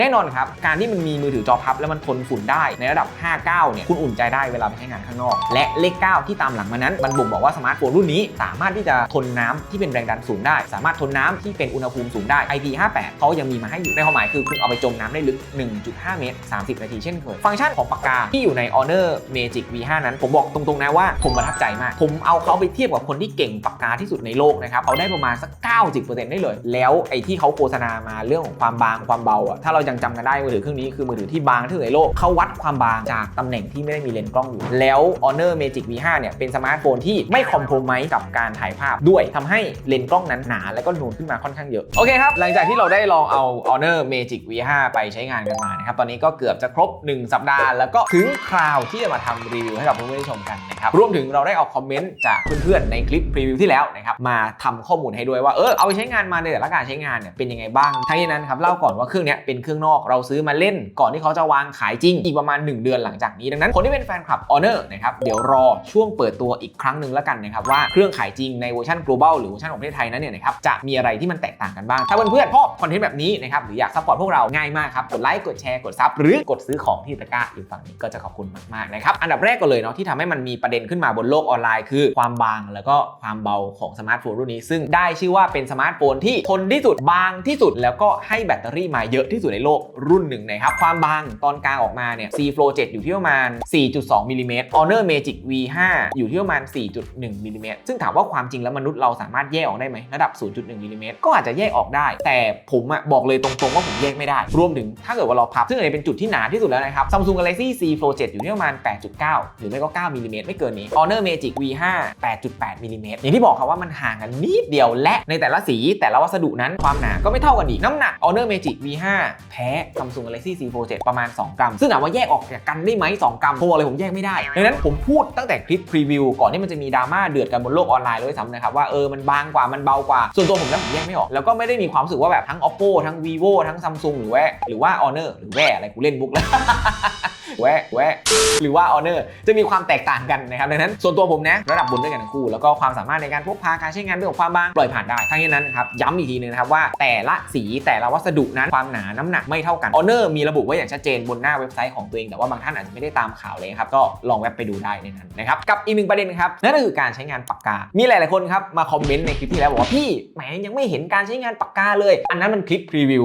แน่นอนครับ การที่มันมีมือถือจอพับ แล้วมันทนฝุ่นได้ในระดับ 59 เนี่ย คุณอุ่นใจได้เวลาไปใช้งานข้างนอก และเลข 9 ที่ตามหลังมานั้น มันบ่งบอกว่าสมาร์ทโฟนรุ่นนี้ สามารถที่จะทนน้ำที่เป็นแรงดันสูงได้ สามารถทนน้ำที่เป็นอุณหภูมิสูงได้ IP58 เขายังมีมาให้อยู่ในความหมายคือคุณเอาไปจมน้ำได้ลึก 1.5 เมตร 30 นาทีเช่นเคย ฟังก์ชันของปากกาที่อยู่ใน Honor Magic V5 นั้น ผมบอกตรงๆนะว่าผมประทับใจมาก ผมเอาเขาไปเทียบกับคนที่เก่งปากกาที่สุดในโลกนะครับเขาได้ประมาณสัก 90%ได้เลย แล้วไอ้ที่เขาโฆษณามาเรื่องของความบางความเบาอะถ้าเรายังจำกันได้มือถือเครื่องนี้คือมือถือที่บางที่สุดในโลกเขาวัดความบางจากตำแหน่งที่ไม่ได้มีเลนส์กล้องอยู่ แล้ว Honor Magic V5 เนี่ยเป็นสมาร์ทโฟนที่ไม่คอมโพมไมซ์กับการถ่ายภาพด้วยทำให้เลนส์กล้องนั้นหนา และก็นูนขึ้นมาค่อนข้างเยอะ โอเคครับ หลังจากที่เราได้ลองเอา Honor Magic V5 ไปใช้งานกันมานะครับ ตอนนี้ก็เกือบจะครบ 1 สัปดาห์ แล้วก็ถึงคราวที่จะมาทำรีวิวให้กับเพื่อนๆชมกันนะครับ รวมถึงเราได้เอาคอมเมนต์จากเพื่อนๆในคลิปพรีวิวที่แล้วนะครับมาทำข้อมูลให้ด้วยว่าเออเอาไปใช้งานมาในแต่ละการใช้งานเนี่ยเป็นยังไงบ้างทั้งนี้นั้นครับเล่าก่อนว่าเครื่องเนี้ยเป็นเครื่องนอก เราซื้อมาเล่นก่อนที่เขาจะวางขายจริง อีกประมาณ 1 เดือนหลังจากนี้ดังนั้นคนที่เป็นแฟนคลับ Honor นะครับเดี๋ยวรอช่วงเปิดตัวอีกครั้งหนึ่งแล้วกันนะครับว่าเครื่องขายจริงในเวอร์ชัน global หรือเวอร์ชันของประเทศไทยนั้นเนี่ยนะครับจะมีอะไรที่มันแตกต่างกันบ้าง ถ้าเพื่อนๆชอบคอนเทนต์แบบนี้นะครับหรืออยากซัพพอร์ตพวกเราง่ายมากครับกดไลค์กดแชร์กดซับหรือกดซื้อของที่ตะกร้าอยู่ฝั่งนี้ก็จะขอบคุณมากๆนะครับอันดับแรกก็เลยเนาะที่ทำให้มันมีประเด็นขึ้นมาบนโลกออนไลน์คือความบางแล้วก็ความเบาของสมาร์ทโฟนรุ่นนี้ ซึ่งได้ชื่อว่าเป็นสมาร์ทโฟนที่ทนที่สุดบางที่สุด แล้วก็ให้แบตเตอรี่มาเยอะที่สุดในโลกรุ่นหนึ่งนะครับ ความบางตอนกลางออกมาเนี่ย C Flow 7 อยู่ที่ประมาณ 4.2มิลลิเมตร Honor Magic V5 อยู่ที่ประมาณ 4.1มิลลิเมตรซึ่งถามว่าความจริงแล้วมนุษย์เราสามารถแยกออกได้ไหมระดับ 0.1มิลลิเมตรก็อาจจะแยกออกได้ แต่ผมอะบอกเลยตรงๆว่าผมแยกไม่ได้ รวมถึงถ้าเกิดว่าเราพับ ซึ่งอันนี้เป็นจุดที่หนาที่สุดแล้วนะครับ Samsung Galaxy C Flow 7อยู่ที่ประมาณ 8.9 หรือไม่ก็ 9มิลลิเมตรไม่เกินนี้ Honor Magic V5 8.8มิลลิเมตรอย่างที่บอกครับว่ามันห่างกันนิดเดียวและในแต่ละสีแต่ละวัสดุนั้นความหนาก็ไม่เท่ากันอีกน้ำหนัก Honor Magic V5 แพ้ Samsung Galaxy C Flow 7ประมาณ 2 กรัม ซึ่งถามว่าแยกออกจากกันได้ไหม2กรัมผมบอกเลยผมแยกไม่ได้ดังนั้นผมพูดตั้งแต่คลิปพรีวิวก่อนที่มันจะมีดราม่าเดือดกันบนโลกออนไลน์เลยซ้ำนะครับว่าเออมันบางกว่ามันเบากว่า ส่วนตัวผมแล้วผมแยกไม่ออก แล้วก็ไม่ได้มีความรู้สึกว่าแบบทั้ง oppo ทั้ง vivo ทั้ง samsung หรือว่าหรือว่า honor หรือแว่อะไรกูเล่นมุกแล้วแวะแวะหรือว่า Honor จะมีความแตกต่างกันนะครับดังนั้นส่วนตัวผมนะระดับบนด้วยกันทั้งคู่ แล้วก็ความสามารถในการพกพาการใช้งานเรื่องของความบางปล่อยผ่านได้ทั้งนี้นั้นครับย้ำอีกทีนึงนะครับว่าแต่ละสีแต่ละวัสดุนั้นความหนาน้ำหนักไม่เท่ากัน Honor มีระบุไว้อย่างชัดเจนบนหน้าเว็บไซต์ของตัวเองแต่ว่าบางท่านอาจจะไม่ได้ตามข่าวเลยครับก็ลองแวบไปดูได้ในนั้นนะครับกับอีกหนึ่งประเด็นครับนั่นก็คือการใช้งานปากกา มีหลาย ๆ คนครับมาคอมเมนต์ในคลิปที่แล้วบอกว่าพี่แหมยังไม่เห็นการใช้งานปากกาเลย อันนั้นมันคลิปพรีวิว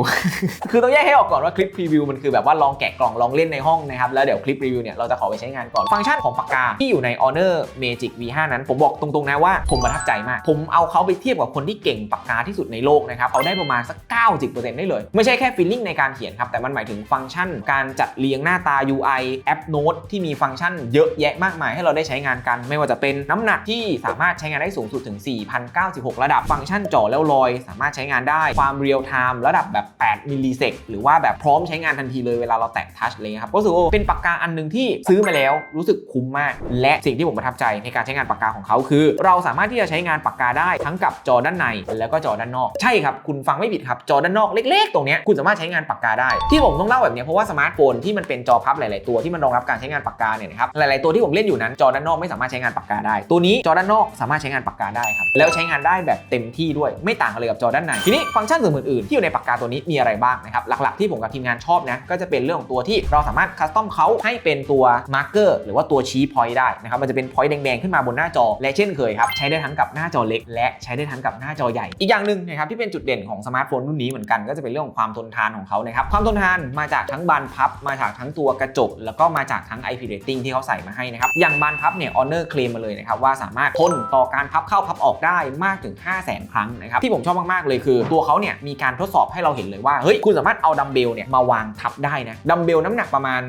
คือต้องแยกให้ออกก่อนว่าคลิปพรีวิวมันคือแบบว่าลองแกะกล่องลองเล่นในห้องนะครับแล้วเดี๋ยวคลิปรีวิวเนี่ยเราจะขอไปใช้งานก่อนฟังก์ชันของปากกาที่อยู่ใน Honor Magic V5 นั้น ผมบอกตรง ๆ นะว่าผมประทับใจมาก ผมเอาเขาไปเทียบกับคนที่เก่งปากกาที่สุดในโลกนะครับเขาได้ประมาณสัก 90%ได้เลย ไม่ใช่แค่ฟีลลิ่งในการเขียนครับ แต่มันหมายถึงฟังก์ชัน การจัดเรียงหน้าตา UI แอปโน้ตที่มีฟังก์ชันเยอะแยะมากมายให้เราได้ใช้งานกัน ไม่ว่าจะเป็นน้ำหนักที่สามารถใช้งานได้สูงสุดถึง 4,096 ระดับฟังก์ชันจ่อแล้วลอย สามารถใช้งานได้ความเรียลไทม์ระดับแบบ 8 มิลลิเซกหรือว่าแบบพร้อมใช้งานทันทีเลยเวลาเราแตะทัชเลยครับก็รู้สึกว่าเป็นปากกาอันหนึงที่ซื้อมาแล้วรู้สึกคุ้มมาก และสิ่งที่ผมประทับใจในการใช้งานปากกาของเขาคือ เราสามารถที่จะใช้งานปากกาได้ทั้งกับจอด้านในแล้วก็จอด้านนอก ใช่ครับคุณฟังไม่ผิดครับจอด้านนอกเล็ก ๆ ตรงนี้คุณสามารถใช้งานปากกาได้ ที่ผมต้องเล่าแบบนี้เพราะว่าสมาร์ทโฟนที่มันเป็นจอพับหลาย ๆ ตัวที่มันรองรับการใช้งานปากกาเนี่ยนะครับหลาย ๆ ตัวที่ผมเล่นอยู่นั้นจอด้านนอกไม่สามารถใช้งานปากกาได้ ตัวนี้จอด้านนอกสามารถใช้งานปากกาได้ครับแล้วใช้งานได้แบบเต็มที่ด้วยไม่ต่างกันเลยกับจอด้านในทีนี้ฟังก์ชันอื่น ๆ ที่อยู่ในปากกาตัวนี้มีอะไรบ้างนะครับหลัก ๆ ที่ผมกับทีมงานชอบนะก็จะเป็นเรื่องของตัวที่เราสามารถคัสตอมเขาให้เป็นตัวมาร์กเกอร์หรือว่าตัวชี้พอยต์ได้นะครับมันจะเป็นพอยต์แดง ๆ ขึ้นมาบนหน้าจอ และเช่นเคยครับใช้ได้ทั้งกับหน้าจอเล็ก และใช้ได้ทั้งกับหน้าจอใหญ่ อีกอย่างหนึ่งนะครับที่เป็นจุดเด่นของสมาร์ทโฟนรุ่นนี้เหมือนกันก็จะเป็นเรื่องของความทนทานของเขานะครับ ความทนทานมาจากทั้งบานพับ มาจากทั้งตัวกระจก แล้วก็มาจากทั้ง IP rating ที่เขาใส่มาให้นะครับ อย่างบานพับเนี่ย Honor เคลมมาเลยนะครับว่าสามารถทนต่อการพับเข้าพับออกได้มากถึง 5 0 0 0 0 0 ครั้งนะครับ ที่ผมชอบมาก ๆ เลยคือ ตัวเขาเนี่ยมีการทดสอบให้เราเห็นเลยว่า เฮ้ย คุณสามารถเอาดัมเบลเนี่ยมาวางทับได้นะ ดัมเบลน้ำหนักประมาณ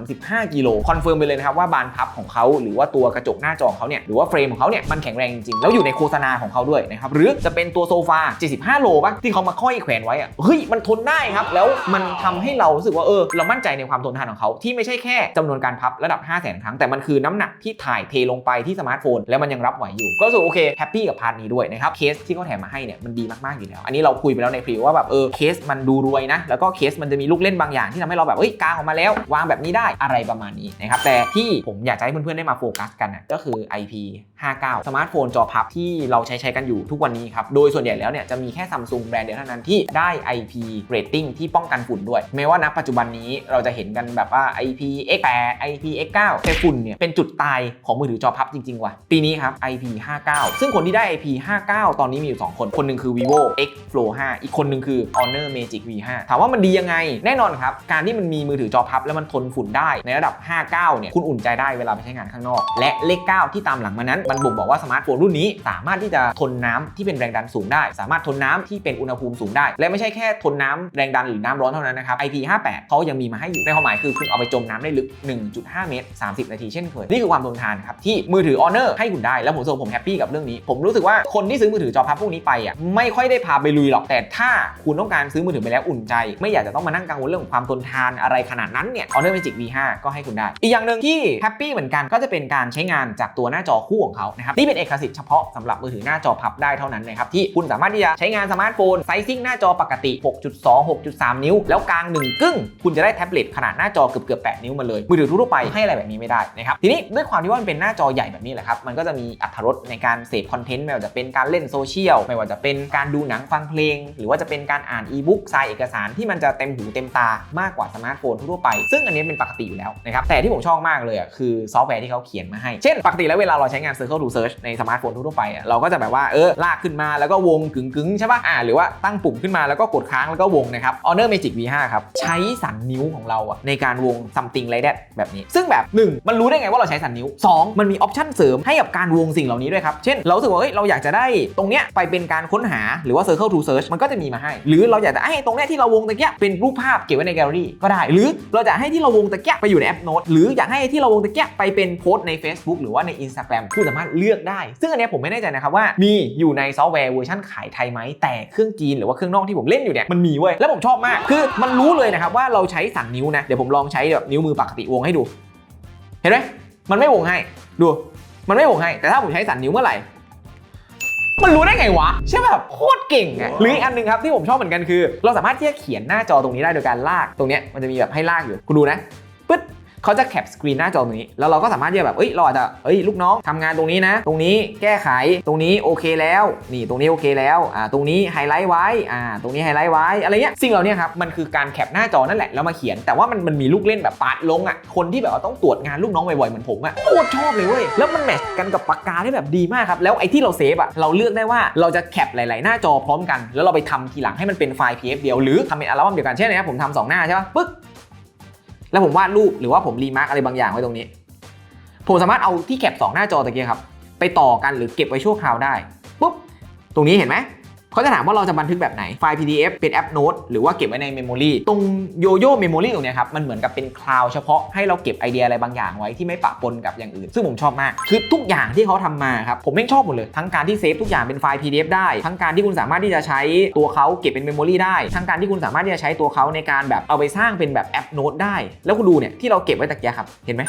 35 กิโล คอนเฟิร์มไปเลยนะครับว่าบานพับของเขาหรือว่าตัวกระจกหน้าจอของเขาเนี่ยหรือว่าเฟรมของเขาเนี่ยมันแข็งแรงจริงๆแล้วอยู่ในโฆษณาของเขาด้วยนะครับหรือจะเป็นตัวโซฟา 75 โลปะที่เขามาค่อยแขวนไว้อะเฮ้ยมันทนได้ครับแล้วมันทำให้เรารู้สึกว่าเออเรามั่นใจในความทนทานของเขาที่ไม่ใช่แค่จำนวนการพับระดับ 5 0 0 0 0 0 ครั้ง แต่มันคือน้ำหนักที่ถ่ายเทลงไปที่สมาร์ทโฟน แล้วมันยังรับไหวอยู่ ก็รู้สึกโอเคแฮปปี้กับพาร์ทนี้ด้วยนะครับเคสที่เขาแถมมาให้เนี่ยมันดีมากๆอยู่แล้ว อันนี้เราคุยไปแล้วในพรีว่าแบบเออเคสมันดูรวยนะแล้วก็เคสมันจะมีลูกเล่นบางอย่างที่ทำให้เราแบบเอ้ยกางออกมาแล้ว วางแบบนี้ได้อะไรประมาณนี้นะครับแต่ที่ผมอยากจะให้เพื่อนๆได้มาโฟกัสกันน่ะก็คือ IP 59 สมาร์ทโฟนจอพับที่เราใช้ใช้กันอยู่ทุกวันนี้ครับโดยส่วนใหญ่แล้วเนี่ยจะมีแค่ซัมซุงแบรนด์เดียวเท่านั้นที่ได้ IP rating ที่ป้ององกันฝุ่นด้วย แม้ว่าณปัจจุบันนี้เราจะเห็นกันแบบว่า IPX8 IPX9 แต่ฝุ่นเนี่ยเป็นจุดตายของมือถือจอพับจริงๆว่ะปีนี้ครับ IP59 ซึ่งคนที่ได้ IP59 ตอนนี้มีอยู่ 2 คน คนหนึ่งคือ vivo X Flow 5 อีกคนหนึ่งคือ Honor Magic V5 ถามว่ามันดียังไง แน่นอนครับ การที่มันมีมือถือจอพับ แล้วมันทนฝุ่นได้ในระดับ 59 เนี่ย คุณอุ่นใจได้เวลาไปใช้งานข้างนอก และเลข 9 ที่ตามหลังมานั้น มันบ่งบอกว่าสมาร์ทโฟนรุ่นนี้ สามารถที่จะทนน้ำที่เป็นแรงดันสูงได้ สามารถทนน้ำที่เป็นอุณหภูมิสูงได้ และไม่ใช่แค่ทนน้ำแรงดันหรือน้ำร้อนเท่านั้นนะครับ IP58 เขายังมีมาให้อยู่ในความหมายคือคุณเอาไปจมน้ำได้ลึก 1.5 เมตร 30 นาทีเช่นเคย นี่คือความทนทานครับที่มือถือ Honor ให้คุณได้แล้วผมสึกว่าผมแฮปปี้กับเรื่องนี้ ผมรู้สึกว่าคนที่ซื้อมือถือจอพับพวกนี้ไปอะไม่ค่อยได้พาไปลุยหรอกแต่ถ้าคุณต้องการซื้อมือถือไปแล้วอุ่นใจ ไม่อยากจะต้องมานั่งกังวลเรื่องของความทนทานอะไรขนาดนั้นเนี่ย Honor Magic V5 ก็ให้คุณได้ อีกอย่างหนึ่งที่แฮปปี้เหมือนกันก็จะเป็นการใช้งานจากตัวหน้าจอคู่ของเขานะครับนี่เป็นเอกสิทธิ์เฉพาะสำหรับมือถือหน้าจอพับได้เท่านั้นนะครับที่คุณสามารถที่จะใช้งานสมาร์ทโฟนไซซิ่งหน้าจอปกติ 6.2 6.3นิ้ว แล้วกลาง1กึ่งคุณจะได้แท็บเล็ตขนาดหน้าจอเกือบเกือบ8นิ้วมาเลยมือถือทั่วไปให้อะไรแบบนี้ไม่ได้นะครับทีนี้ด้วยความที่ว่ามันเป็นหน้าจอใหญ่แบบนี้แหละครับมันก็จะมีอรรรสในการเสพคอนเทนต์ไม่ว่าจะเป็นการเล่นโซเชียลไม่ว่าจะเป็นการดูหนังฟังเพลง หรือว่าจะเป็นการอ่านอีบุ๊กไซเอกสารที่มันจะเต็มหูเต็มตามากกว่าสมาร์ทโฟนทั่วไป ซึ่งอันนี้เป็นปกติอยู่แล้วนะครับแต่ที่ผมชอบมากเลยอะคือซอฟต์แวร์ที่เขาเขียนมาให้ เช่น ปกติแล้วเวลาเราใช้งาน Circle to Search ในสมาร์ทโฟนทั่วไปอะเราก็จะแบบว่าเออลากขึ้นมาแล้วก็วงกึ่งกึ่งๆใช่ป่ะอ่าหรือว่าตั้งปุ่มขึ้นมาแล้วก็กดค้างแล้วก็วงนะครับ Honor Magic V5 ครับใช้สันนิ้วของเราอะในการวง something like that แบบนี้ ซึ่งแบบ 1 มันรู้ได้ไงว่าเราใช้สันนิ้ว 2 มันมีออปชั่นเสริมให้กับการวงสิ่งเหล่านี้ด้วยครับ เช่น เราสึกว่าเฮ้ยเราอยากจะได้ตรงเนี้ยไปเป็นการค้นหาหรือว่า Circle to Search มันก็จะมีมาให้ หรือเราอยากจะให้ตรงเนี้ยที่เราวงตะเกียเป็นรูปภาพเก็บไว้ในแกลเลอรี่ก็ได้ หรือเราจะให้ที่เราวงตะเกียไปอยู่ในแอปโน้ตหรืออยากให้ที่เราวงตะเกียไปเป็นโพสต์ใน Facebook หรือว่าใน Instagram คุณสามารถเลือกได้ ซึ่งอันนี้ผมไม่แน่ใจนะครับว่ามีอยู่ในซอฟต์แวร์เวอร์ชันขายไทยไหมแต่เครื่องจีนหรือว่าเครื่องนอกที่ผมเล่นอยู่เนี่ยมันมีเว้ยแล้วผมชอบมากคือมันรู้เลยนะครับว่าเราใช้สั่งนิ้วนะ เดี๋ยวผมลองใช้แบบนิ้วมือปกติวงให้ดู เห็นไหมมันไม่วงให้ ดู มันไม่วงให้ แต่ถ้าผมใช้สั่นนิ้วเมื่อไหร่ มันรู้ได้ไงวะ ใช่แบบโคตรเก่งไงหรืออีกอันหนึงครับที่ผมชอบเหมือนกันคือ เราสามารถที่จะเขียนหน้าจอตรงนี้ได้โดยการลาก ตรงเนี้ยมันจะมีแบบให้ลากอยู่ คุณดูนะ ปึ๊ด เขาจะแคปสกรีนหน้าจอตรงนี้ แล้วเราก็สามารถที่จะแบบเอ้ยเราอาจจะเอ้ยลูกน้องทำงานตรงนี้นะ ตรงนี้แก้ไขตรงนี้โอเคแล้ว นี่ตรงนี้โอเคแล้วอ่าตรงนี้ไฮไลท์ไว้อ่าตรงนี้ไฮไลท์ไว้อะไรเงี้ยสิ่งเหล่านี้ครับมันคือการแคปหน้าจอนั่นแหละแล้วมาเขียนแต่ว่ามันมันมีลูกเล่นแบบปาดลงอะคนที่แบบว่าต้องตรวจงานลูกน้องบ่อยๆเหมือนผมอะโคตรชอบเลยเว้ยแล้วมันแมทช์กันกับปากกาได้แบบดีมากครับแล้วไอ้ที่เราเซฟอะเราเลือกได้ว่าเราจะแคปหลาย ๆ หน้าจอพร้อมกัน แล้วเราไปทำทีหลังให้มันเป็นไฟล์ PDF เดียวหรือทำเป็นอัลบั้มเดียวกันเช่นนะครับผมทำสองหน้าใช่ปะปึ๊ก แล้วผมวาดรูปหรือว่าผมรีมาร์กอะไรบางอย่างไว้ตรงนี้ ผมสามารถเอาที่แคป2หน้าจอตะเกียครับ ไปต่อกันหรือเก็บไว้ชั่วคราวได้ปุ๊บตรงนี้เห็นไหม เขาจะถามว่าเราจะบันทึกแบบไหน ไฟล์ PDF เป็นแอปโน้ตหรือว่าเก็บไว้ในเมมโมรีตรงโยโย่เมมโมรีตรงเนี้ยครับ มันเหมือนกับเป็นคลาวเฉพาะให้เราเก็บไอเดียอะไรบางอย่างไว้ที่ไม่ปะปนกับอย่างอื่น ซึ่งผมชอบมาก คือทุกอย่างที่เขาทำมาครับ ผมไม่งชอบหมดเลย ทั้งการที่เซฟทุกอย่างเป็นไฟล์ PDF ได้ ทั้งการที่คุณสามารถที่จะใช้ตัวเขาเก็บเป็นเมมโมรีได้ ทั้งการที่คุณสามารถที่จะใช้ตัวเขาในการแบบเอาไปสร้างเป็นแบบแอปโน้ตได้ แล้วคุณดูเนี่ยที่เราเก็บไว้ตะกียครับ เห็นไหม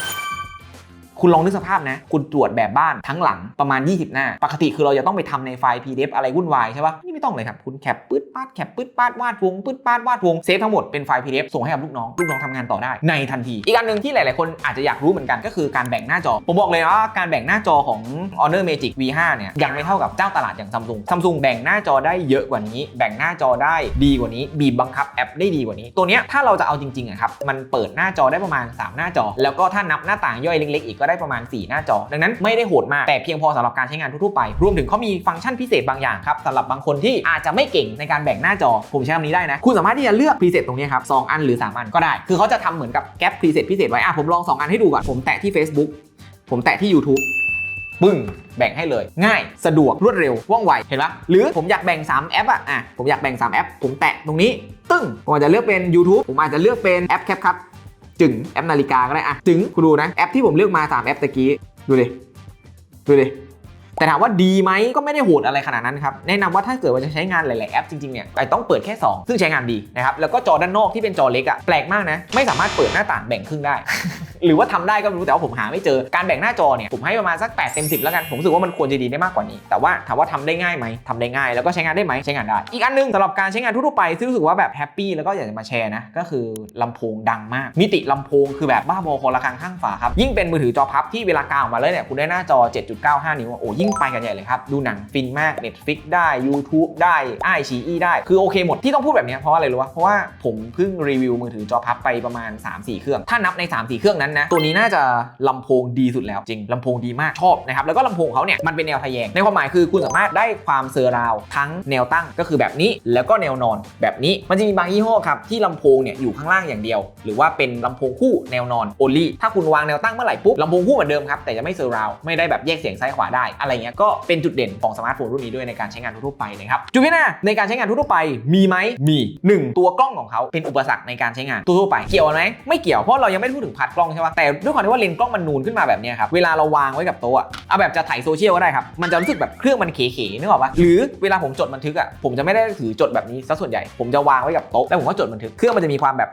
คุณลองนึกสภาพนะ คุณตรวจแบบบ้านทั้งหลังประมาณ 20 หน้า ปกติคือเราจะต้องไปทำในไฟล์ PDF อะไรวุ่นวายใช่ปะนี่ไม่ต้องเลยครับ คุณแคปปื๊ดปาดแคปปื๊ดปาดวาดวงปื๊ดปาดวาดวงเซฟทั้งหมดเป็นไฟล์ PDF ส่งให้กับลูกน้องลูกน้องทำงานต่อได้ในทันที อีกอันหนึ่งที่หลาย ๆ คนอาจจะอยากรู้เหมือนกันก็คือการแบ่งหน้าจอ ผมบอกเลยว่าการแบ่งหน้าจอของ Honor Magic V5 เนี่ยยังไม่เท่ากับเจ้าตลาดอย่าง Samsung Samsung แบ่งหน้าจอได้เยอะกว่านี้ แบ่งหน้าจอได้ดีกว่านี้ บีบบังคับแอปได้ดีกว่านี้ ตัวเนี้ยถ้าเราจะเอาจริงๆอะครับมันเปิดหน้าจอได้ประมาณ 3 หน้าจอ แล้วก็ถ้านับหน้าต่างย่อยเล็กๆอีกก็ได้ประมาณ 4 หน้าจอ ดังนั้นไม่ได้โหดมาก แต่เพียงพอสำหรับการใช้งานทั่วไป รวมถึงเขามีฟังก์ชันพิเศษบางอย่างครับสำหรับบางคนที่อาจจะไม่เก่งในการแบ่งหน้าจอ ผมใช้คำนี้ได้นะ คุณสามารถที่จะเลือกพรีเซตตรงนี้ครับสองอันหรือ 3 อันก็ได้ คือเขาจะทำเหมือนกับแก๊ปพรีเซตพิเศษไว้อะผมลอง 2 อันให้ดูก่อน ผมแตะที่ Facebook ผมแตะที่ YouTube ปึ้งแบ่งให้เลย ง่ายสะดวกรวดเร็วว่องไวเห็นปะหรือผมอยากแบ่ง 3 แอปอะอะผมอยากแบ่ง 3 แอป ผมแตะตรงนี้ ตึ้งผมอาจจะเลือกเป็น YouTube ผมอาจจะเลือกเป็นแอปแคปครับ จึงแอปนาฬิกาก็ได้อะจึงคุณดูนะแอปที่ผมเลือกมา3แอปตะกี้ดูดิดูดิแต่ถามว่าดีไหมก็ไม่ได้โหดอะไรขนาดนั้นครับ แนะนำว่าถ้าเกิดว่าจะใช้งานหลาย ๆ แอปจริง ๆ เนี่ยไอต้องเปิดแค่ 2 ซึ่งใช้งานดีนะครับ แล้วก็จอด้านนอกที่เป็นจอเล็กอะแปลกมากนะ ไม่สามารถเปิดหน้าต่างแบ่งครึ่งได้ หรือว่าทำได้ก็ไม่รู้แต่ว่าผมหาไม่เจอการแบ่งหน้าจอเนี่ยผมให้ประมาณสัก8เต็ม10 แล้วกันผมรู้สึกว่ามันควรจะดีได้มากกว่านี้ แต่ว่าถามว่าทำได้ง่ายไหมทำได้ง่ายแล้วก็ใช้งานได้ไหมใช้งานได้ อีกอันหนึงสำหรับการใช้งานทั่วๆไปที่รู้สึกว่าแบบแฮปปี้แล้วก็อยากจะมาแชร์นะก็คือลำโพงดังมาก มิติลำโพงคือแบบบ้าบอคอละครังข้างฝาครับยิ่งเป็นมือถือจอพับที่เวลากางออกมาเลยเนี่ยคุณได้หน้าจอ 7.95 นิ้วโอ้ยิ่งไปกันใหญ่เลยครับดูหนังฟินมาก Netflix ได้ YouTube ได้ไอชีอีได้คือโอเคหมดที่ต้องพูดแบบนี้เพราะอะไรรู้ปะเพราะว่าผมเพิ่งรีวิวมือถือจอพับไปประมาณ 3-4 เครื่อง ถ้านับใน 3-4 เครื่องนั้นนะตัวนี้น่าจะลำโพงดีสุดแล้วจริงลำโพงดีมากชอบนะครับแล้วก็ลำโพงเขาเนี่ยมันเป็นแนวทะแยง ในความหมายคือคุณสามารถได้ความเซอร์ราวทั้งแนวตั้งก็คือแบบนี้แล้วก็แนวนอนแบบนี้มันจะมีบางยี่ห้อครับที่ลำโพงเนี่ยอยู่ข้างล่างอย่างเดียว หรือว่าเป็นลำโพงคู่แนวนอน only ถ้าคุณวางแนวตั้งเมื่อไหร่ปุ๊บลำโพงคู่เหมือนเดิมครับแต่จะไม่เซอร์ราวไม่ได้แบบแยกเสียงซ้ายขวาได้อะไรเงี้ยก็เป็นจุดเด่นของสมาร์ทโฟนรุ่นนี้ด้วยในการใช้งานทั่วไปนะครับจุดที่หน้าในการใช้งานทั่วไปมีไหมมีหนึ่งตัวกล้องของเขาเป็นอุปสรรคในการใช้งานทั่วไป เกี่ยวไหมไม่เกี่ยวเพราะเรายังไม่พูดถึงพัดกล้องใช่ปะแต่ด้วยความที่ว่าเลนส์กล้องมันนูนขึ้นมาแบบนี้ครับเวลาเราวางไว้กับโต๊ะเอาแบบจะถ่ายโซเชียลก็ได้ครับมันจะรู้สึกแบบเครื่องมันเขๆนึกออกปะหรือเวลาผมจดบันทึกอะผมจะไม่ได้ถือจดแบบนี้ซะส่วนใหญ่ผมจะวางไว้กับโต๊ะแล้วผมก็จดบันทึกเครื่องมันจะมีความแบบ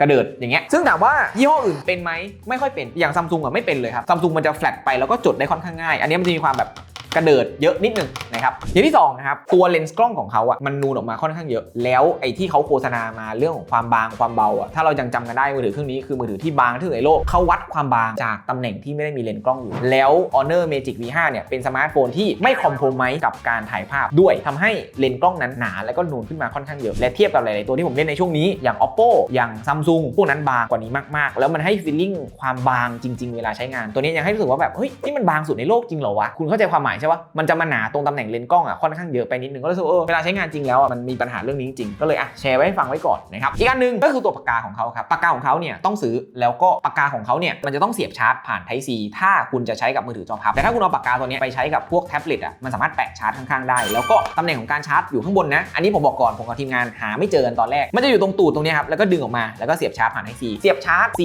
กระเดิดอย่างเงี้ย ซึ่งถามว่ายี่ห้ออื่นเป็นไหม ไม่ค่อยเป็น อย่างซัมซุงอะไม่เป็นเลยครับซัมซุงมันจะแฟลตไปแล้วก็จดได้ค่อนข้างง่าย อันนี้มันจะมีความแบบ กระเดิดเยอะนิดนึงนะครับอย่างที่สองนะครับตัวเลนส์กล้องของเขาอะมันนูนออกมาค่อนข้างเยอะ แล้วไอ้ที่เขาโฆษณามาเรื่องของความบางความเบาอะถ้าเรายังจำกันได้มือถือเครื่องนี้คือมือถือที่บางที่สุดในโลกเขาวัดความบางจากตำแหน่งที่ไม่ได้มีเลนส์กล้องอยู่ แล้ว Honor Magic V5 เนี่ยเป็นสมาร์ทโฟนที่ไม่คอมโพมไมกับการถ่ายภาพด้วยทำให้เลนส์กล้องนั้นหนาแล้วก็นูนขึ้นมาค่อนข้างเยอะและเทียบกับหลายๆตัวที่ผมเล่นในช่วงนี้อย่าง Oppo อย่าง Samsung พวกนั้นบางกว่านี้มากๆ แล้วมันให้ฟีลลิ่งความบางจริง ๆ เวลาใช้งาน ตัวนี้ยังให้รู้สึกว่าแบบเฮ้ยนี่มันบางสุดในโลกจริงเหรอวะคุณเข้าใจความหมายใช่ปะมันจะมาหนาตรงตำแหน่งเลนส์กล้องอะค่อนข้างเยอะไปนิดนึงก็รู้สึกเออเวลาใช้งานจริงแล้วอะมันมีปัญหาเรื่องนี้จริงก็เลยอะแชร์ไว้ให้ฟังไว้ก่อนนะครับอีกอันหนึงก็คือตัวปากกาของเขาครับปากกาของเขาเนี่ยต้องซื้อแล้วก็ปากกาของเขาเนี่ยมันจะต้องเสียบชาร์จผ่าน Type C ถ้าคุณจะใช้กับมือถือจอพับแต่ถ้าคุณเอาปากกาตัวนี้ไปใช้กับพวกแท็บเล็ตอะมันสามารถแปะชาร์จข้างๆได้ แล้วก็ตำแหน่งของการชาร์จอยู่ข้างบนนะอันนี้ผมบอกก่อนผมกับทีมงานหาไม่เจอกันตอนแรกมันจะอยู่ตรงตูดตรงนี้ครับแล้วก็ดึงออกมาแล้วก็เสียบชาร์จผ่าน Type C เสียบชาร์จ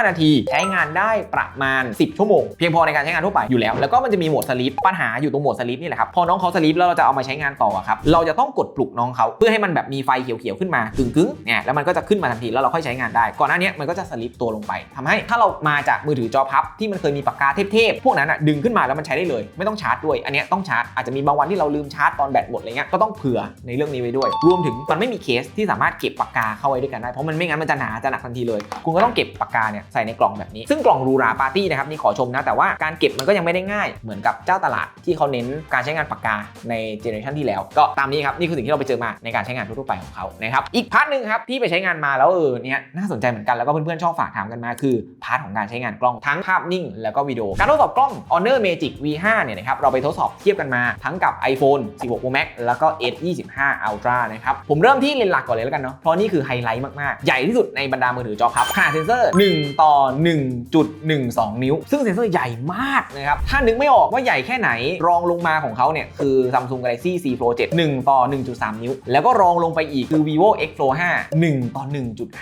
45 นาที ใช้งานได้ประมาณ 10 ชั่วโมง เพียงพอในการใช้งานทั่วไปอยู่แล้ว แล้วก็มันจะมีโหมดสลิปปัญหาอยู่ตรงโหมดสลิปนี่แหละครับ พอน้องเขาสลิปแล้วเราจะเอามาใช้งานต่อครับ เราจะต้องกดปลุกน้องเขาเพื่อให้มันแบบมีไฟเขียวๆขึ้นมากึ่งๆเนี่ยแล้วมันก็จะขึ้นมาทันทีแล้วเราค่อยใช้งานได้ ก่อนหน้านี้มันก็จะสลิปตัวลงไปทำให้ถ้าเรามาจากมือถือจอพับที่มันเคยมีปากกาเทพๆพวกนั้นอะดึงขึ้นมาแล้วมันใช้ได้เลย ไม่ต้องชาร์จด้วย อันนี้ต้องชาร์จอาจจะมีบางวันที่เราลืมชาร์จตอนแบตหมดอะไรเงี้ยก็ต้องเผื่อในเรื่องนี้ไว้ด้วย รวมถึงมันไม่มีเคสที่สามารถเก็บปากกาเข้าไว้ด้วยกันได้เพราะมันไม่งั้นมันจะหนาจะหนักทันทีเลย คุณก็ต้องเก็บปากกาเนี่ยใส่ในกล่องแบบนี้ ซึ่งกล่องรูราปาร์ตี้นะครับนี่ขอชมนะแต่ว่าการเก็บมันก็ยังไม่ได้ง่ายเหมือนกับเจ้าตลาดที่เขาเน้นการใช้งานปากกาในเจเนอเรชันที่แล้ว ก็ตามนี้ครับนี่คือสิ่งที่เราไปเจอมาในการใช้งานทั่วๆไปของเขานะครับอีกพาร์ทหนึ่งครับที่ไปใช้งานมาแล้วเออเนี่ยน่าสนใจเหมือนกันแล้วก็เพื่อนๆชอบฝากถามกันมาคือพาร์ทของการใช้งานกล้องทั้งภาพนิ่ง แล้วก็วิดีโอการทดสอบกล้อง Honor Magic V5 เนี่ยนะครับเราไปทดสอบเทียบกันมาทั้งกับ iPhone 16 Pro Max แล้วก็ S25 Ultra นะครับผมเริ่มที่เลนส์หลักก่อนเลยแล้วกันเนาะเพราะนี่คือไฮไลท์มากๆ ใหญ่ที่สุดในบรรดามือถือจอพับขนาดเซนเซอร์ 1 ต่อ 1.12 นิ้ว ซึ่งเซนเซอร์ใหญ่มากนะครับถ้านึกไม่ออกว่าใหญ่แค่ไหนรองลงมาของเขาเนี่ยคือ Samsung Galaxy Z Fold 7 1 ต่อ 1.3 นิ้ว แล้วก็รองลงไปอีกคือ Vivo X Pro 5 1 ต่อ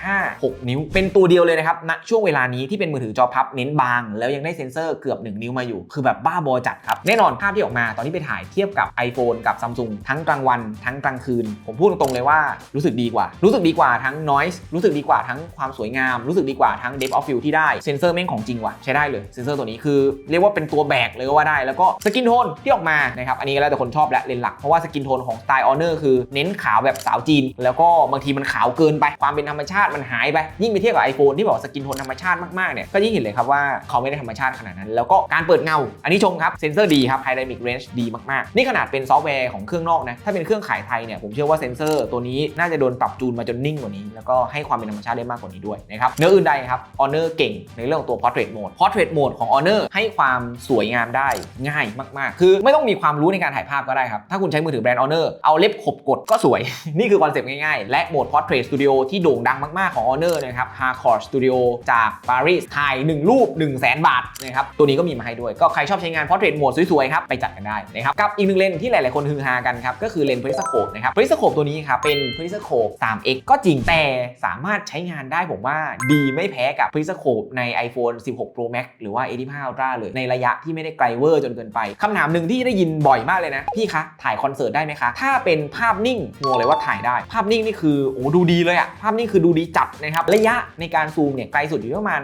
1.56 นิ้ว เป็นตัวเดียวเลยนะครับณช่วงเวลานี้ที่เป็นมือถือจอพับเน้นบาง แล้วยังได้เซนเซอร์เกือบ 1 นิ้วมาอยู่ คือแบบบ้าบอจัดครับ แน่นอนภาพที่ออกมาตอนที่ไปถ่ายเทียบกับ iPhone กับ Samsung ทั้งกลางวันทั้งกลางคืน ผมพูดตรงๆเลยว่ารู้สึกดีกว่า รู้สึกดีกว่าทั้ง noise รู้สึกดีกว่าทั้งความสวยงาม รู้สึกดีกว่าทั้ง depth of field ที่ได้เซนเซอร์แม่งของจริงว่ะใช้ได้เลยเซนเซอร์ตัวนี้คือเรียกว่าเป็นตัวแบกเลยก็ว่าได้แล้วก็สกินโทนที่ออกมานะครับอันนี้ก็แล้วแต่คนชอบและเลนหลักเพราะว่าสกินโทนของสไตล์ Honor คือเน้นขาวแบบสาวจีน แล้วก็บางทีมันขาวเกินไปความเป็นธรรมชาติมันหายไป ยิ่งไปเทียบกับ iPhone ที่บอกสกินโทนธรรมชาติมากๆเนี่ยก็ยิ่งเห็นเลยครับว่าเขาไม่ได้ธรรมชาติขนาดนั้น แล้วก็การเปิดเงา อันนี้ชมครับเซนเซอร์ดีครับ Dynamic Range ดีมากๆ นี่ขนาดเป็นซอฟต์แวร์ของเครื่องนอกนะถ้าเป็นเครื่องขายไทยเนี่ยผมเชื่อว่าเซนเซอร์ตัวนี้น่าจะโดนปรับจูนมาจนนิ่งกว่านี้ แล้วก็ให้ความเป็นธรรมชาติได้มากกว่านี้ด้วยนะครับเนื้ออื่นใดครับ Honor เก่งในเรื่องของตัว Portrait Mode Portrait Mode ของ Honor ให้ความสวยงามได้ง่ายมากๆคือไม่ต้องมีความรู้ในการถ่ายภาพก็ได้ครับ ถ้าคุณใช้มือถือแบรนด์ Honor เอาเล็บขบกดก็สวย นี่คือคอนเซปต์ง่ายๆ และโหมด Portrait Studio ที่โด่งดังมากๆของ Honor นะครับ Hardcore Studio จากปารีสถ่าย 1 รูป 1 0 0 0 0แบาทนะครับตัวนี้ก็มีมาให้ด้วย ก็ใครชอบใช้งาน Portrait Mode สวยๆครับไปจัดกันได้นะครับกับอีกหนึ่งเลนส์ที่หลายๆคนฮือฮากันครับก็คือเลนส์ Periscope นะครับ Periscope ตัวนี้ครับเป็น Periscope 3x ก็จริงแต่สามารถใช้งานได้ผมว่าดีไม่แพ้กับ Periscope ใน iPhone 16 Pro Max หรือว่า A15 Ultra เลยในระยะที่ไม่ได้ไกลเวอร์จนเกินไปคำถามถามหนึ่งที่ได้ยินบ่อยมากเลยนะ พี่คะ ถ่ายคอนเสิร์ตได้ไหมคะ ถ้าเป็นภาพนิ่งงงเลยว่าถ่ายได้ ภาพนิ่งนี่คือโอ้ดูดีเลยอะภาพนิ่งคือดูดีจัดนะครับ ระยะในการซูมเนี่ยไกลสุดอยู่ที่ประมาณ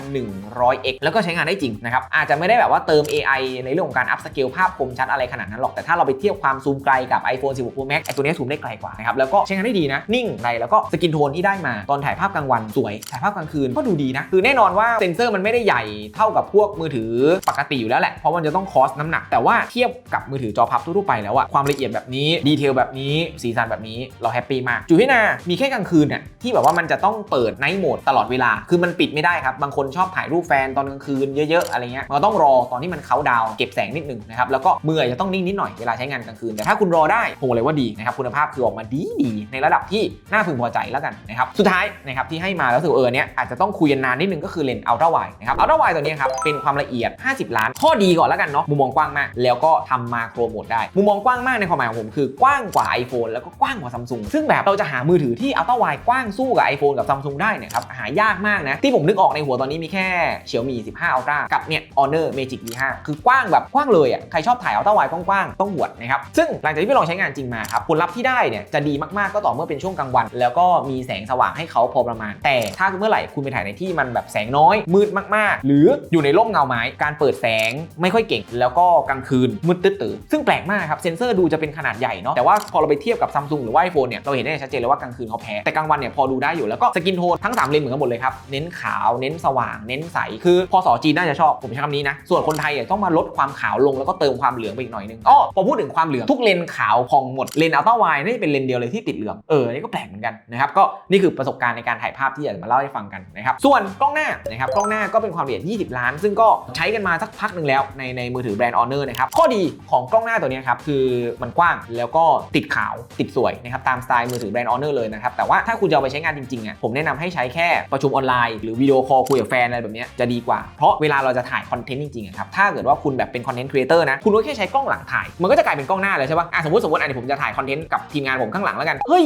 100x แล้วก็ใช้งานได้จริงนะครับ อาจจะไม่ได้แบบว่าเติม AI ในเรื่องของการอัพสเกลภาพคมชัดอะไรขนาดนั้นหรอก แต่ถ้าเราไปเทียบความซูมไกลกับ iPhone 16 Pro Max ไอตัวนี้ซูมได้ไกลกว่านะครับ แล้วก็ใช้งานได้ดีนะ นิ่งไรแล้วก็สกินโทนที่ได้มาตอนถ่ายภาพกลางวันสวย ถ่ายภาพกลางคืนก็ดูดีนะ คือแน่นอนว่าเซ็นเซอร์มันไม่ได้ใหญ่เท่ากับพวกมือถือปกติอยู่แล้วแหละ เพราะมันจะต้องคอสน้ำหนัก แต่ว่าเทียบกับมือถือจอพับทั่วๆไปแล้วอะความละเอียดแบบนี้ดีเทลแบบนี้สีสันแบบนี้เราแฮปปี้มากจูพี่นามีแค่กลางคืนเนี่ยที่แบบว่ามันจะต้องเปิดไนท์โหมดตลอดเวลาคือมันปิดไม่ได้ครับ บางคนชอบถ่ายรูปแฟนตอนกลางคืนเยอะๆอะไรเงี้ยมันต้องรอตอนที่มันเขาดาวเก็บแสงนิดหนึงนะครับแล้วก็มืออาจะต้องนิ่งนิดหน่อยเวลาใช้งานกลางคืน แต่ถ้าคุณรอได้ผมบอกเลยว่าดีนะครับคุณภาพคือออกมาดีดีในระดับที่น่าพึงพอใจแล้วกันนะครับสุดท้ายนะครับที่ให้มาแล้วรู้สึกว่าเออเนี้ยอาจจะต้องคุยนานนิดนึงก็คือเลนส์อัลตร้าไวนะครับอัลตร้าไวตัวนี้ครับเป็นความละเอียด 50 ล้านข้อดีก่อนแล้วกันเนาะมุมมองกว้างมากแล้วก็ทำมาโครโมดได้ มุมมองกว้างมากในความหมายของผมคือกว้างกว่า iPhone แล้วก็กว้างกว่าซัมซุงซึ่งแบบเราจะหามือถือที่อัลตร้าไวกว้างสู้กับ iPhone กับซัมซุงได้เนี่ยครับหายากมากนะ ที่ผมนึกออกในหัวตอนนี้มีแค่ Xiaomi 15 Ultra กับเนี่ย Honor Magic V5 คือกว้างแบบกว้างเลยอะใครชอบถ่ายอัลตร้าไวกว้างๆต้องหวดนะครับซึ่งหลังจากที่พี่ลองใช้งานจริงมาครับผลลัพธ์ที่ได้เนี่ยจะดีมากๆก็ต่อเมื่อเป็นช่วงกลางวัน แล้วก็มีแสงสว่างให้เขาพอประมาณ แต่ถ้าเมื่อไหร่คุณไปถ่ายในที่มันแบบแสงน้อยมืดมากๆ หรืออยู่ในร่มเงาไม้การเปิดแสงไม่ค่อยเก่ง แล้วก็กลางคืนมืดตื้อๆซึ่งแปลกมากครับเซนเซอร์ดูจะเป็นขนาดใหญ่เนาะแต่ว่าพอเราไปเทียบกับซัมซุงหรือว่าไอโฟนเนี่ยเราเห็นได้ชัดเจนเลยว่ากลางคืนเขาแพ้แต่กลางวันเนี่ยพอดูได้อยู่แล้วก็สกินโทนทั้งสามเลนเหมือนกันหมดเลยครับเน้นขาวเน้นสว่างเน้นใสคือพอสอจีนน่าจะชอบผมใช้คำนี้นะส่วนคนไทยอะต้องมาลดความขาวลงแล้วก็เติมความเหลืองไปอีกหน่อยนึงอ้อพอพูดถึงความเหลืองทุกเลนขาวพองหมดเลนอัลตร้าไวน่าจะเป็นเลนเดียวเลยที่ติดเหลืองเออนี่ก็แปลกเหมือนกันนะครับก็นี่คือประสบการณ์ในการถ่ายภาพที่อยากจะมาเล่าให้ฟังกันนะครับส่วนกล้องหน้านะครับกล้องหน้าก็เป็นความละเอียด 20 ล้าน ซึ่งก็ใช้กันมาสักพักหนึ่งแล้วในในมือถือแบรนด์ Honor นะครับข้อดีของกล้องหน้าตัวนี้ครับคือมันกว้างแล้วก็ติดขาวติดสวยนะครับตามสไตล์มือถือแบรนด์ Honor เลยนะครับแต่ว่าถ้าคุณจะเอาไปใช้งานจริงๆอะผมแนะนำให้ใช้แค่ประชุมออนไลน์หรือวิดีโอคอลคุยกับแฟนอะไรแบบนี้จะดีกว่า เพราะเวลาเราจะถ่ายคอนเทนต์จริงๆอะครับถ้าเกิดว่าคุณแบบเป็นคอนเทนต์ครีเอเตอร์นะคุณก็แค่ใช้กล้องหลังถ่ายมันก็จะกลายเป็นกล้องหน้าเลยใช่ปะอะสมมติสมมติอันนี้ผมจะถ่ายคอนเทนต์กับทีมงานผมข้างหลังแล้วกันเฮ้ย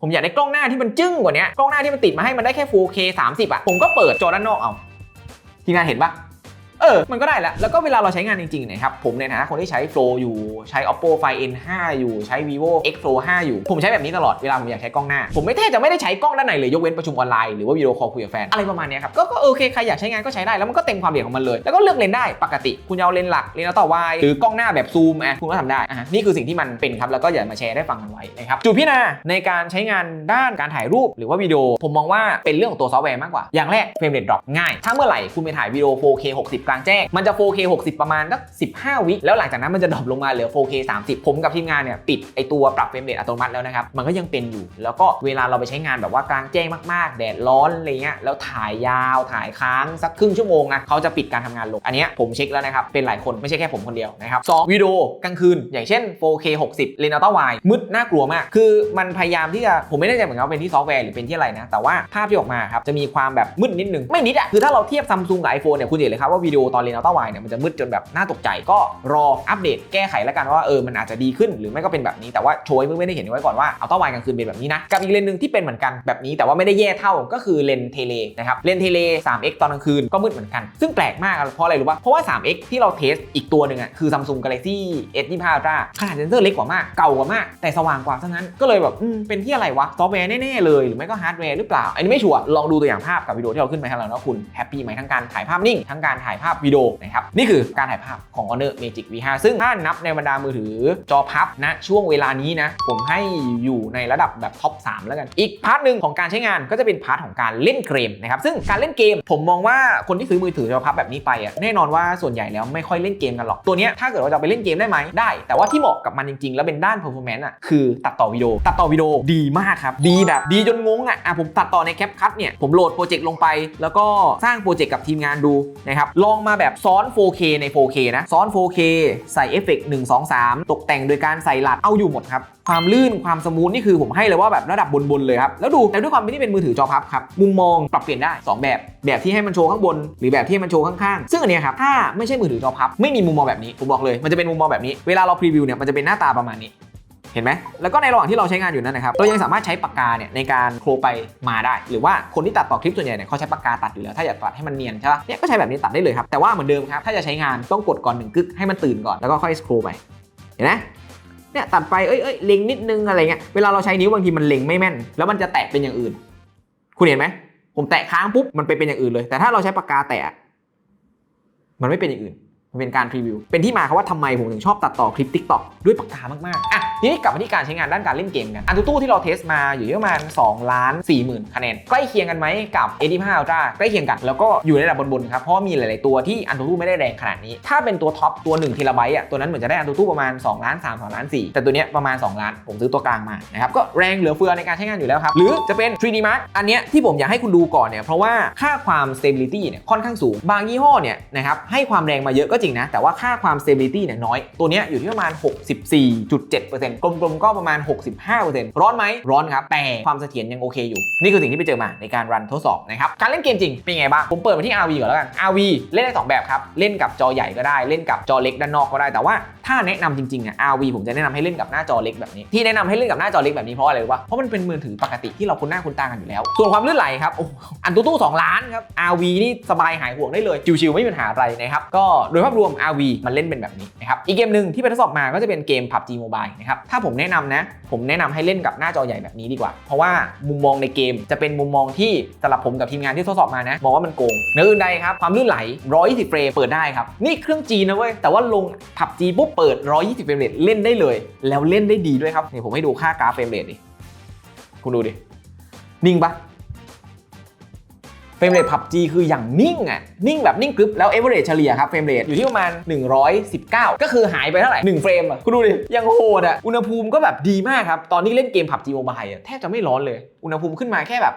ผมอยากได้กล้องหน้าที่มันจึ้งกว่านี้กล้องหน้าที่มันติดมาให้มันได้แค่ 4K 30อะผมก็เปิดจอด้านนอกเอาทีมงานเห็นปะ เออ มันก็ได้แล้วแล้วก็เวลาเราใช้งานจริงๆเนะครับผมในฐานะคนที่ใช้ Flow อยู่ใช้ Oppo Find N5 อยู่ใช้ Vivo X Flow 5อยู่ ผมใช้แบบนี้ตลอดเวลาผมอยากใช้กล้องหน้า ผมไม่แทบจะไม่ได้ใช้กล้องด้านในเลยยกเว้นประชุมออนไลน์หรือว่าวิดีโอคอลคุยกับแฟนอะไรประมาณนี้ครับก็โอเคใครอยากใช้งานก็ใช้ได้แล้วมันก็เต็มความเอียดของมันเลย แล้วก็เลือกเลนได้ปกติ คุณจะเอาเลนหลักเลนส์อัลตร้าไวหรือกล้องหน้าแบบซูมอะคุณก็ทำได้อะนี่คือสิ่งที่มันเป็นครับแล้วก็อยากมาแชร์ได้ฟังกันไว้นะครับจุดพิจารณาในการใช้งานด้านการถ่ายรูปหรือว่าวิดีโอผมมองว่าเป็นเรื่องของตัวซอฟต์แวร์มากกว่าอย่างแรกเฟรมเรทดรอปง่ายถ้าเมื่อไหร่คุณไปถ่ายวิดีโอ 4K 60ลางแจ้ง มันจะ 4K 60 ประมาณสัก15 วิแล้วหลังจากนั้นมันจะดรอปลงมาเหลือ 4K 30 ผมกับทีมงานเนี่ยปิดไอตัวปรับเฟรมเรทอัตโนมัติแล้วนะครับ มันก็ยังเป็นอยู่ แล้วก็เวลาเราไปใช้งานแบบว่ากลางแจ้งมากๆ แดดร้อนอะไรเงี้ยแล้วถ่ายยาวถ่ายค้างสักครึ่งชั่วโมงนะเขาจะปิดการทำงานลง อันเนี้ยผมเช็คแล้วนะครับ เป็นหลายคนไม่ใช่แค่ผมคนเดียวนะครับสองวิดีโอกลางคืน อย่างเช่น 4K 60เลนส์อัลตร้าไวด์มืดน่ากลัวมาก คือมันพยายามที่จะผมไม่แน่ใจเหมือนกันว่าเป็นที่ซอฟต์แวร์หรือเป็นที่อะไรนะแต่ว่าภาพที่ออกมาครับจะมีความแบบมืดนิดนึงไม่นิดอะคือถ้าเราเทียบซัมซุงกับ iPhone เนี่ยคุณเห็นเลยครับว่าวิดีโอตอนเลนส์อัลต้าไวเนี่ยมันจะมืดจนแบบน่าตกใจก็รออัปเดตแก้ไขแล้วกันว่าเออมันอาจจะดีขึ้นหรือไม่ก็เป็นแบบนี้แต่ว่าโชว์ให้เพื่อนๆได้เห็นไว้ก่อนว่าอัลต้าไวกลางคืนเป็นแบบนี้นะกับอีกเลนหนึ่งที่เป็นเหมือนกันแบบนี้แต่ว่าไม่ได้แย่เท่าก็คือเลนเทเลนะครับเลนเทเล 3x ตอนกลางคืนก็มืดเหมือนกัน ซึ่งแปลกมากเพราะอะไรรู้ป่ะเพราะว่า 3x ที่เราเทสอีกตัวหนึ่งอะคือ Samsung Galaxy S25 Ultra ขนาดเซนเซอร์เล็กกว่ามากเก่ากว่ามาก แต่สว่างกว่าทั้งนั้นก็เลยแบบอืมเป็นที่อะไรวะซอฟต์แวร์แน่ๆเลยหรือไม่ก็ฮาร์ดแวร์หรือเปล่าอันนี้ไม่ชัวร์ลองดูตัวอย่างภาพกับวิดีโอที่เราขึ้นไปให้เราแล้วคุณแฮปปี้ไหมทั้งการถ่ายภาพนิ่งทั้งการถ่ายภาพวิดีโอนะครับนี่คือการถ่ายภาพของ Honor Magic V5 ซึ่งถ้านับในบรรดามือถือจอพับนะช่วงเวลานี้นะผมให้อยู่ในระดับแบบท็อป3แล้วกัน อีกพาร์ทหนึ่งของการใช้งานก็จะเป็นพาร์ทของการเล่นเกมนะครับซึ่งการเล่นเกม ผมมองว่าคนที่ซื้อมือถือจอพับแบบนี้ไปอะแน่นอนว่าส่วนใหญ่แล้วไม่ค่อยเล่นเกมกันหรอกตัวเนี้ยถ้าเกิดว่าจะไปเล่นเกมได้ไหมได้ แต่ว่าที่เหมาะกับมันจริงๆ แล้วเป็นด้าน performance อะคือตัดต่อวิดีโอตัดต่อวิดีโอดีมากครับดีแบบดีจนงงอะอะผมตัดต่อในแคปคัทเนี่ยผมโหลดโปรเจกต์ลงไป แล้วก็สร้างโปรเจกต์กับทีมงานดูนะครับลองมาแบบซ้อน 4K ใน 4K นะซ้อน 4K ใส่เอฟเฟกต์1 2 3 ตกแต่งโดยการใส่หลัดเอาอยู่หมดครับ ความลื่นความสมูทนี่คือผมให้เลยว่าแบบระดับบน ๆ เลยครับ แล้วดูแต่ด้วยความที่เป็นมือถือจอพับครับมุมมองปรับเปลี่ยนได้ 2 แบบ แบบที่ให้มันโชว์ข้างบน หรือแบบที่ให้มันโชว์ข้างๆ ซึ่งอันนี้ครับถ้าไม่ใช่มือถือจอพับ ไม่มีมุมมองแบบนี้ผมบอกเลยมันจะเป็นมุมมองแบบนี้เวลาเราพรีวิวเนี่ยมันจะเป็นหน้าตาประมาณนี้ เห็นไหมแล้วก็ในระหว่างที่เราใช้งานอยู่นั้นนะครับเรายังสามารถใช้ปากกาเนี่ยในการโครไปมาได้ หรือว่าคนที่ตัดต่อคลิปส่วนใหญ่เนี่ยเขาใช้ปากกาตัดอยู่แล้วถ้าอยากตัดให้มันเนียนใช่ปะเนี่ยก็ใช้แบบนี้ตัดได้เลยครับแต่ว่าเหมือนเดิมครับถ้าจะใช้งานต้องกดก่อนหนึ่งกึกให้มันตื่นก่อนแล้วก็ค่อยสโครไปเห็นไหมเนี่ยตัดไปเอ้ยเอ้ยเล็งนิดนึงอะไรเงี้ยเวลาเราใช้นิ้วบางทีมันเล็งไม่แม่น แล้วมันจะแตะเป็นอย่างอื่น คุณเห็นไหมผมแตะค้างปุ๊บมันไปเป็นอย่างอื่นเลย แต่ถ้าเราใช้ปากกาแตะมันไม่เป็นอย่างอื่นมัน เป็นการพรีวิว เป็นที่มาครับว่าทำไมผมถึงชอบตัดต่อคลิป t ิ k t o k ด้วยปากกามากๆ อะ ทีนี้กลับมาที่การใช้งานด้านการเล่นเกมกัน อันตู้ที่เราเทสมาอยู่ที่ประมาณ2ล้าน4หมื่นคะแนน ใกล้เคียงกันไหมกับ A15 Ultra ใกล้เคียงกัน แล้วก็อยู่ในระดับบนๆครับ เพราะมีหลายๆตัวที่อันตู้ไม่ได้แรงขนาดนี้ ถ้าเป็นตัวท็อปตัว1ทีละไบต์อะ ตัวนั้นเหมือนจะได้อันตู้ประมาณ2ล้าน3 2ล้าน4แต่ตัวเนี้ยประมาณ 2 ล้าน ผมซื้อตัวกลางมา นะครับ ก็แรงเหลือเฟือในการใช้งานอยู่แล้วครับ หรือจะเป็น 3D Mark อันเนี้ยที่ผมอยากให้คุณดูก่อนเนี่ยเพราะว่าค่าความ stability เนี่ยค่อนข้างสูงบางยี่ห้อเนี่ยนะครับให้ความแรงมาเยอะก็จริงนะ แต่ว่าค่าความ stability เนี่ยน้อย ตัวเนี้ยอยู่ที่ประมาณ 64.7%กลมๆ ก็ประมาณ 65%ร้อนไหมร้อนครับ แต่ความเสถียรยังโอเคอยู่ นี่คือสิ่งที่ไปเจอมาในการรันทดสอบนะครับ การเล่นเกมจริงเป็นไงบ้าง ผมเปิดมาที่ RV ก่อนแล้วกัน RV เล่นได้ 2 แบบครับ เล่นกับจอใหญ่ก็ได้ เล่นกับจอเล็กด้านนอกก็ได้ แต่ว่าถ้าแนะนำจริงๆอะ RV ผมจะแนะนำให้เล่นกับหน้าจอเล็กแบบนี้ ที่แนะนำให้เล่นกับหน้าจอเล็กแบบนี้เพราะอะไรวะ เพราะมันเป็นมือถือปกติที่เราคุ้นหน้าคุ้นตากันอยู่แล้ว ส่วนความลื่นไหลครับโอ้อันตู้ตู้2ล้านครับ RV นี่สบายหายห่วงได้เลยชิวๆไม่มีปัญหาอะไรนะครับก็โดยภาพรวม RV มันเล่นเป็นแบบนี้นะครับ อีกเกมหนึ่งที่ไปทดสอบมาก็จะเป็นเกม PUBG Mobile นะครับ ถ้าผมแนะนำนะ ผมแนะนำให้เล่นกับหน้าจอใหญ่แบบนี้ดีกว่า เพราะว่ามุมมองในเกมจะเป็นมุมมองที่สำหรับผมกับทีมงานที่ทดสอบมานะมองว่ามันโกงเนื้ออื่นใดครับความลื่นไหล 120 เฟรมเปิดได้ครับ นี่เครื่องจีนนะเว้ย แต่ว่าลง PUBG ปุ๊บเปิด 120 เฟรมเรทเล่นได้เลย แล้วเล่นได้ดีด้วยครับเนี่ยผมให้ดูค่ากราฟเฟรมเรทดิคุณดูดินิ่งปะ รมเรท PUBG คืออย่างนิ่งอะ นิ่งแบบนิ่งกรึบแล้วเอเวอเรเฉลี่ยครับเฟรมเรทอยู่ที่ประมาณ 119 ก็คือหายไปเท่าไหร่1เฟรมอะคุณดูดิ ยังโหดอะ อุณหภูมิก็แบบดีมากครับ ตอนนี้เล่นเกม PUBG Mobile อะแทบจะไม่ร้อนเลย อุณหภูมิขึ้นมาแค่แบบ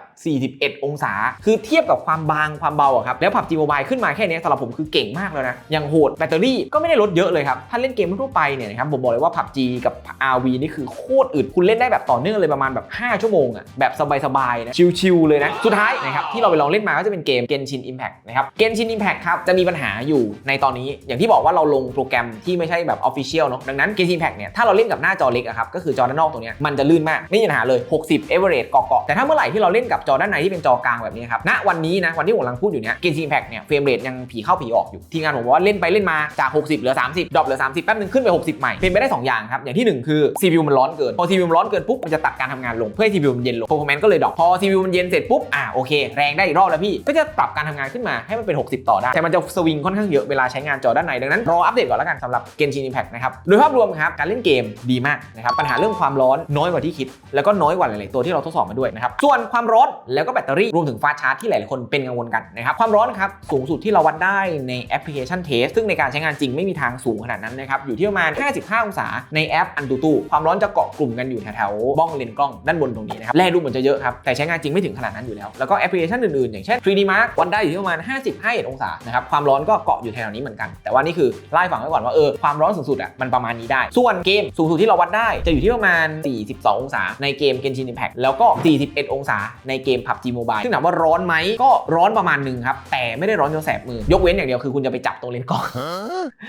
41 องศา คือเทียบกับความบางความเบาอะครับ แล้ว PUBG Mobile ขึ้นมาแค่นี้สำหรับผมคือเก่งมากแล้วนะ ยังโหดแบตเตอรี่ก็ไม่ได้ลดเยอะเลยครับ ถ้าเล่นเกมทั่วไปเนี่ยนะครับผมบอกเลยว่า PUBG กับ RV นี่คือโคตรอึดคุณเล่นได้แบบต่อเนื่องเลยประมาณแบบ 5 ชั่วโมงอะแบบสบายๆนะชิลๆเลยนะสุดท้ายนะครับที่เราไปลองเล่นมาก็จะเป็นเกม Genshin Impact นะครับ Genshin Impact ครับ จะมีปัญหาอยู่ในตอนนี้ อย่างที่บอกว่าเราลงโปรแกรมที่ไม่ใช่แบบ Official เนอะดังนั้น Genshin Impact เนี่ย ถ้าเราเล่นกับหน้าจอเล็กอะครับ ก็คือจอด้านนอกตรงเนี้ยมันจะลื่นมาก ไม่มีปัญหาเลย 60 average เกาะๆแต่ถ้าเมื่อไหร่ที่เราเล่นกับจอด้านในที่เป็นจอกลางแบบนี้ครับณวันนี้นะวันที่ผมกำลังพูดอยู่เนี้ย Genshin Impact เนี่ยเฟรมเรทยังผีเข้าผีออกอยู่ทีมงานผมว่าเล่นไปเล่นมาจาก 60 เหลือ 30ดรอปเหลือ 30แป๊บนึงขึ้นไป 60 ใหม่เป็นไปได้2อย่างครับอย่างที่ 1 คือ CPU มันร้อนเกินพอ CPU มันร้อนเกินปุ๊บมันจะตัดการทำงานลงเพื่อให้ CPU มันเย็นลง performance ก็เลยดรอปพอ CPU มันเย็นเสร็จปุ๊บอ่าโอเคแรงได้อีกรอบแล้วพก็จะปรับการทำงานขึ้นมาให้มันเป็น 60 ต่อได้ แต่มันจะสวิงค่อนข้างเยอะเวลาใช้งานจอด้านในดังนั้นรออัปเดตก่อนแล้วกันสำหรับ Genshin Impact นะครับโดยภาพรวมครับการเล่นเกมดีมากนะครับปัญหาเรื่องความร้อนน้อยกว่าที่คิด แล้วก็น้อยกว่าหลายๆตัวที่เราทดสอบมาด้วยนะครับส่วนความร้อนแล้วก็แบตเตอรี่รวมถึงฟาชาร์จที่หลายๆคนเป็นกังวลกันนะครับความร้อนครับสูงสุดที่เราวัดได้ในแอปพลิเคชันเทสซึ่งในการใช้งานจริงไม่มีทางสูงขนาดนั้นนะครับอยู่ที่ประมาณ 55 องศาในแอปอันตูตูความร้อนจะเกาะกลุ่มกันอยู่แถวๆบ้องเลนกล้องด้านบนตรงนี้นะครับแลดูเหมือนจะเยอะครับแต่ใช้งานจริงไม่ถึงขนาดนั้นอยู่แล้วแล้วก็แอปพลิเคชันอื่นๆอย่างเช่น 3D Mark วัดได้อยู่ที่ประมาณ 55องศานะครับความร้อนก็เกาะอยู่แถวนี้เหมือนกัน แต่ว่านี่คือไล่ฝังไว้ก่อนว่าเออความร้อนสูงสุดอะมันประมาณนี้ได้ ส่วนเกมสูงสุดที่เราวัดได้จะอยู่ที่ประมาณ 42 องศา ในเกม Genshin Impact แล้วก็ 41 องศา ในเกม PUBG Mobile ซึ่งถามว่าร้อนไหมก็ร้อนประมาณหนึงครับแต่ไม่ได้ร้อนจนแสบมือยกเว้นอย่างเดียวคือคุณจะไปจับตรงเลนส์กล้อง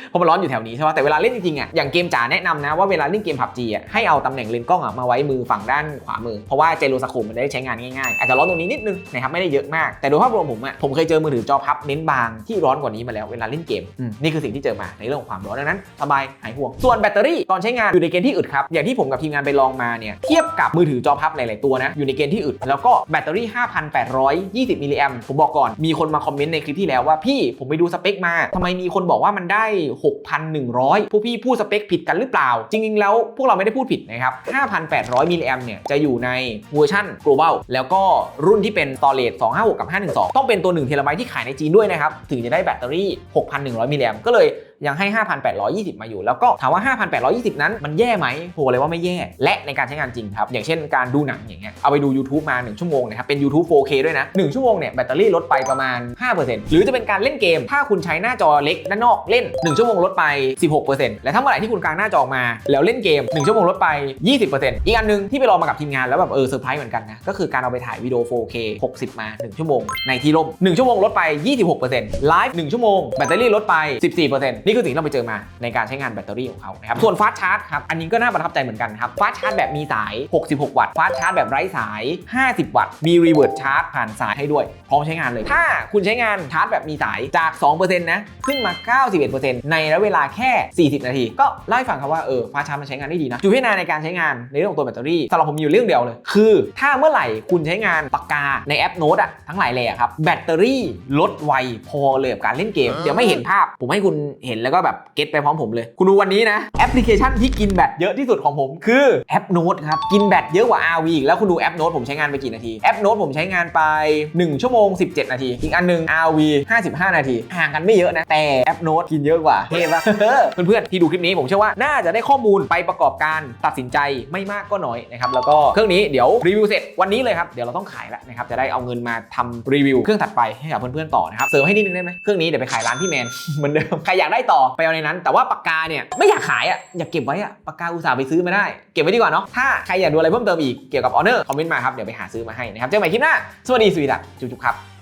เพราะมันร้อนอยู่แถวนี้ใช่ไหมแต่เวลาเล่นจริงๆอะอย่างเกมจ๋าแนะนำนะว่าเวลาเล่นเกม PUBG อะให้เอาตำแหน่งเลนส์กล้องอะมาไว้มือฝั่งด้านขวามือเพราะว่าเจโรสโคปมันได้ใช้งานง่ายๆอาจจะร้อนตรงนี้นิดนึงนะครับไม่ได้เยอะมากแต่โดยภาพรวมผมอะผมเคยเจอมือถือจอพับเน้นบางที่ร้อนกว่านี้มาแล้วเวลาเล่นเกมอืมนี่คือสิ่งที่เจอมาในเรื่องของความร้อนดังนั้นสบายหายห่วงส่วนแบตเตอรี่ตอนใช้งานอยู่ในเกณฑ์ที่อึดครับอย่างที่ผมกับทีมงานไปลองมาเนี่ยเทียบกับมือถือจอพับหลายๆตัวนะอยู่ในเกณฑ์ที่อึดแล้วก็แบตเตอรี่ 5,820 มิลลิแอมผมบอกก่อนมีคนมาคอมเมนต์ในคลิปที่แล้วว่าพี่ผมไปดูสเปคมาทำไมมีคนบอกว่ามันได้ 6,100 พวกพี่พูดสเปคผิดกันหรือเปล่า จริง ๆ แล้วพวกเราไม่ได้พูดผิดนะครับ 5,800 มิลลิแอมเนี่ยจะอยู่ในเวอร์ชัน global แล้วก็รุ่นที่เป็น storage 256 กับ512 ต้องเป็นตัว 1 เทราไบต์ที่ขายในจีนด้วยนะครับ ถึงจะได้แบตเตอรี่ 6,100 มิลลิแอมก็เลย ยังให้ 5,820 มาอยู่ แล้วก็ถามว่า 5,820 นั้นมันแย่ไหมผมบอกเลยว่าไม่แย่ และในการใช้งานจริงครับ อย่างเช่นการดูหนังอย่างเงี้ยเอาไปดู YouTube มา 1 ชั่วโมงนะครับ เป็น YouTube 4K ด้วยนะ 1 ชั่วโมงเนี่ยแบตเตอรี่ลดไปประมาณ 5%หรือจะเป็นการเล่นเกม ถ้าคุณใช้หน้าจอเล็กด้านนอกเล่น 1 ชั่วโมงลดไป 16%และถ้าเมื่อไหร่ที่คุณกางหน้าจอมา แล้วเล่นเกม 1 ชั่วโมงลดไป 20%อีกอันนึงที่ไปลองมากับทีมงานแล้วแบบเออเซอร์ไพรส์เหมือนกันนะก็คือการเอาไปถ่ายวิดีโอ 4K 60 มา 1 ชั่วโมงในที่ร่ม1ชั่วโมงลดไป 26%ไลฟ์1ชั่วโมงแบตเตอรี่ลดไป 14%นี่คือสิ่งที่เราไปเจอมาในการใช้งานแบตเตอรี่ของเขานะครับส่วนฟาสชาร์จครับอันนี้ก็น่าประทับใจเหมือนกันครับฟาสชาร์จแบบมีสาย 66 วัตต์ฟาสชาร์จแบบไร้สาย 50 วัตต์มีรีเวิร์สชาร์จผ่านสายให้ด้วย พร้อมใช้งานเลย ถ้าคุณใช้งานชาร์จแบบมีสายจาก 2%นะขึ้นมา 91%ในระยะเวลาแค่ 40 นาที ก็เล่าให้ฟังครับว่าเออฟาสชาร์จมันใช้งานได้ดีนะจุดพิจารณาในการใช้งานในเรื่องของตัวแบตเตอรี่สำหรับผมมีอยู่เรื่องเดียวเลย คือ ถ้าเมื่อไหร่คุณใช้งานปากกาในแอปโน้ตอะทั้งหลายเลยครับแบตเตอรี่ลดไวพอเลยกับการเล่นเกมเดี๋ยวไม่เห็นภาพ ผมให้คุณเห็นแล้วก็แบบเก็ตไปพร้อมผมเลย คุณดูวันนี้นะ แอปพลิเคชันที่กินแบตเยอะที่สุดของผมคือแอปโน้ตครับ กินแบตเยอะกว่า RV อีกแล้วคุณดูแอปโน้ตผมใช้งานไปกี่นาที แอปโน้ตผมใช้งานไป 1 ชั่วโมง 17 นาที อีกอันหนึง RV 55 นาที ห่างกันไม่เยอะนะ แต่แอปโน้ตกินเยอะกว่าเท่ปะเพื่อนๆที่ดูคลิปนี้ผมเชื่อว่าน่าจะได้ข้อมูลไปประกอบการตัดสินใจไม่มากก็น้อยนะครับแล้วก็เครื่องนี้เดี๋ยวรีวิวเสร็จวันนี้เลยครับเดี๋ยวเราต้องขายแล้วนะครับจะได้เอาเงินมาทำรีวิวเครื่องถัดไปให้กับเพื่อนๆต่อนะครับเสริมให้นิดนึงได้ไหมเครื่องนี้เดี๋ยวไปขายร้านพี่แมนเหมือนเดิมใครอยากได้ต่อไปเอาในนั้น แต่ว่าปากกาเนี่ยไม่อยากขายอะอยากเก็บไว้อะปากกาอุตส่าห์ไปซื้อมาได้ เก็บไว้ดีกว่าเนาะถ้าใครอยากดูอะไรเพิ่มเติมอีกเกี่ยวกับออเนอร์คอมเมนต์มาครับเดี๋ยวไปหาซื้อมาให้นะครับเจอกันใหม่คลิปหน้าสวัสดีสวีดัสจุ๊บๆครับ